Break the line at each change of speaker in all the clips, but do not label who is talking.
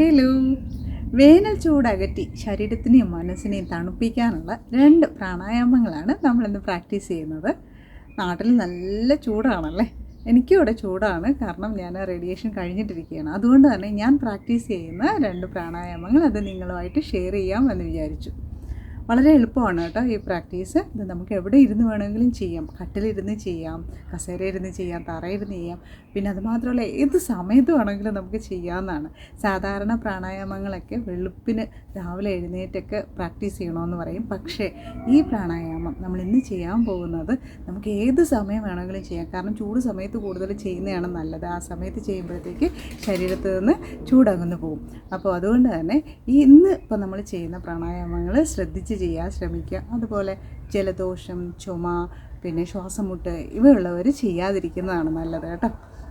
Hello വേനൽ ചൂടകറ്റി ശരീരത്തിനെയും മനസ്സിനെയും തണുപ്പിക്കാനുള്ള രണ്ട് പ്രാണായാമങ്ങളാണ് നമ്മളിന്ന് പ്രാക്ടീസ് ചെയ്യുന്നത്. നാട്ടിൽ നല്ല ചൂടാണല്ലേ? എനിക്കും ഇവിടെ ചൂടാണ്. കാരണം ഞാൻ റേഡിയേഷൻ കഴിഞ്ഞിട്ടിരിക്കുകയാണ്. അതുകൊണ്ട് തന്നെ ഞാൻ പ്രാക്ടീസ് ചെയ്യുന്ന രണ്ട് പ്രാണായാമങ്ങൾ അത് നിങ്ങളുമായിട്ട് ഷെയർ ചെയ്യാമെന്ന് വിചാരിച്ചു. വളരെ എളുപ്പമാണ് കേട്ടോ ഈ പ്രാക്ടീസ്. ഇത് നമുക്ക് എവിടെ ഇരുന്ന് വേണമെങ്കിലും ചെയ്യാം. കട്ടിലിരുന്ന് ചെയ്യാം കസേരയിരുന്ന് ചെയ്യാം തറയിരുന്ന് ചെയ്യാം. പിന്നെ അതുമാത്രമല്ല ഏത് സമയത്ത് വേണമെങ്കിലും നമുക്ക് ചെയ്യാവുന്നതാണ്. സാധാരണ പ്രാണായാമങ്ങളൊക്കെ വെളുപ്പിന് രാവിലെ എഴുന്നേറ്റൊക്കെ പ്രാക്ടീസ് ചെയ്യണമെന്ന് പറയും. പക്ഷേ ഈ പ്രാണായാമം നമ്മൾ ഇന്ന് ചെയ്യാൻ പോകുന്നത് നമുക്ക് ഏത് സമയം വേണമെങ്കിലും ചെയ്യാം. കാരണം ചൂട് സമയത്ത് കൂടുതൽ ചെയ്യുന്നതാണ് നല്ലത്. ആ സമയത്ത് ചെയ്യുമ്പോഴത്തേക്ക് ശരീരത്ത് നിന്ന് ചൂടകന്ന് പോകും. അപ്പോൾ അതുകൊണ്ട് തന്നെ ഈ ഇന്ന് ഇപ്പോൾ നമ്മൾ ചെയ്യുന്ന പ്രാണായാമങ്ങൾ ശ്രദ്ധിച്ച് ചെയ്യാൻ ശ്രമിക്കുക. അതുപോലെ ജലദോഷം ചുമ പിന്നെ ശ്വാസം മുട്ട് ഇവയുള്ളവർ ചെയ്യാതിരിക്കുന്നതാണ് നല്ലത് കേട്ടോ.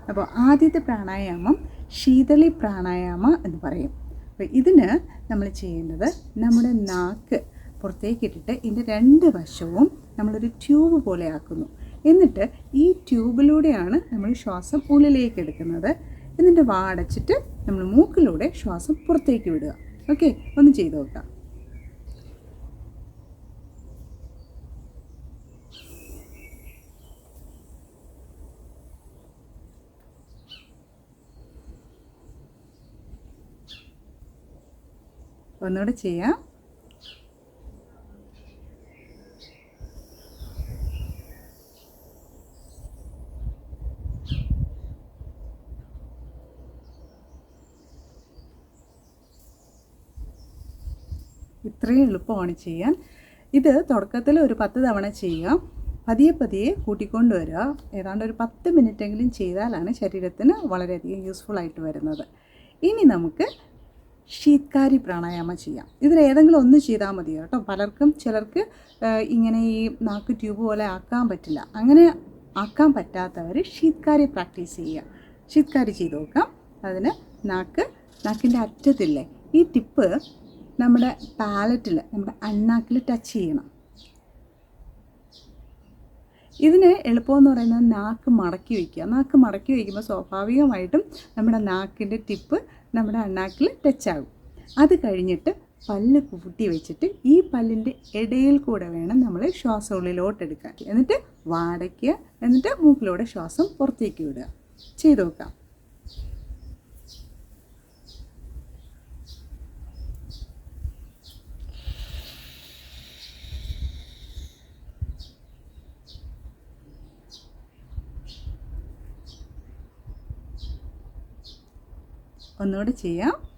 അപ്പോൾ ആദ്യത്തെ പ്രാണായാമം ശീതളി പ്രാണായാമ എന്ന് പറയും. അപ്പോൾ ഇതിന് നമ്മൾ ചെയ്യേണ്ടത് നമ്മുടെ നാക്ക് പുറത്തേക്ക് ഇട്ടിട്ട് ഇതിന്റെ രണ്ട് വശവും നമ്മളൊരു ട്യൂബ് പോലെ ആക്കുന്നു. എന്നിട്ട് ഈ ട്യൂബിലൂടെയാണ് നമ്മൾ ശ്വാസം ഉള്ളിലേക്ക് എടുക്കുന്നത്. എന്നിട്ട് വാടച്ചിട്ട് നമ്മൾ മൂക്കിലൂടെ ശ്വാസം പുറത്തേക്ക് വിടുക. ഓക്കെ? ഒന്ന് ചെയ്ത് നോക്കാം. ഒന്നുകൂടെ ചെയ്യാം. ഇത്രയും എളുപ്പമാണ് ചെയ്യാൻ. ഇത് തുടക്കത്തിൽ ഒരു പത്ത് തവണ ചെയ്യാം. പതിയെ പതിയെ കൂട്ടിക്കൊണ്ട് വരിക. ഏതാണ്ട് ഒരു പത്ത് മിനിറ്റെങ്കിലും ചെയ്താലാണ് ശരീരത്തിന് വളരെയധികം യൂസ്ഫുൾ ആയിട്ട് വരുന്നത്. ഇനി നമുക്ക് ശീത്കാരി പ്രാണായാമം ചെയ്യാം. ഇതിൽ ഏതെങ്കിലും ഒന്ന് ചെയ്താൽ മതി കേട്ടോ. പലർക്കും ചിലർക്ക് ഇങ്ങനെ ഈ നാക്ക് ട്യൂബ് പോലെ ആക്കാൻ പറ്റില്ല. അങ്ങനെ ആക്കാൻ പറ്റാത്തവർ ശീത്കാരി പ്രാക്ടീസ് ചെയ്യുക. ശീത്കാരി ചെയ്ത് നോക്കാം. അതിന് നാക്ക് നാക്കിന്റെ അറ്റത്തില്ലേ ഈ ടിപ്പ് നമ്മുടെ പാലറ്റിൽ നമ്മുടെ അണ്ണാക്കിൽ ടച്ച് ചെയ്യണം. ഇതിന് എളുപ്പമെന്ന് പറയുന്നത് നാക്ക് മടക്കി വയ്ക്കുക. നാക്ക് മടക്കി വയ്ക്കുമ്പോൾ സ്വാഭാവികമായിട്ടും നമ്മുടെ നാക്കിന്റെ ടിപ്പ് നമ്മുടെ അണ്ണാക്കിൽ ടച്ചാകും. അത് കഴിഞ്ഞിട്ട് പല്ല് കൂട്ടി വെച്ചിട്ട് ഈ പല്ലിന്റെ ഇടയിൽ കൂടെ വേണം നമ്മൾ ശ്വാസം ഉള്ളിലോട്ട് എടുക്കാൻ. എന്നിട്ട് വാടയ്ക്കുക. എന്നിട്ട് മൂക്കിലൂടെ ശ്വാസം പുറത്തേക്ക് വിടുക. ചെയ്തു നോക്കാം. ഒന്നുകൂടെ ചെയ്യാം.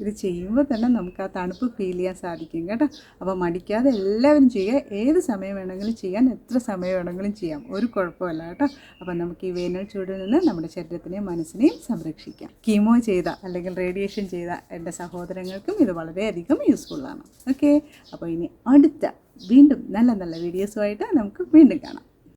ഇത് ചെയ്യുമ്പോൾ തന്നെ നമുക്ക് ആ തണുപ്പ് ഫീൽ ചെയ്യാൻ സാധിക്കും കേട്ടോ. അപ്പോൾ മടിക്കാതെ എല്ലാവരും ചെയ്യുക. ഏത് സമയം വേണമെങ്കിലും ചെയ്യാൻ എത്ര സമയം വേണമെങ്കിലും ചെയ്യാം. ഒരു കുഴപ്പമില്ല കേട്ടോ. അപ്പോൾ നമുക്ക് ഈ വേനൽ ചൂടിൽ നിന്ന് നമ്മുടെ ശരീരത്തിനെയും മനസ്സിനെയും സംരക്ഷിക്കാം. കീമോ ചെയ്ത അല്ലെങ്കിൽ റേഡിയേഷൻ ചെയ്ത എന്റെ സഹോദരങ്ങൾക്കും ഇത് വളരെയധികം യൂസ്ഫുള്ളാണ് ഓക്കെ അപ്പോൾ ഇനി അടുത്ത വീണ്ടും നല്ല നല്ല വീഡിയോസുമായിട്ട് നമുക്ക് വീണ്ടും കാണാം.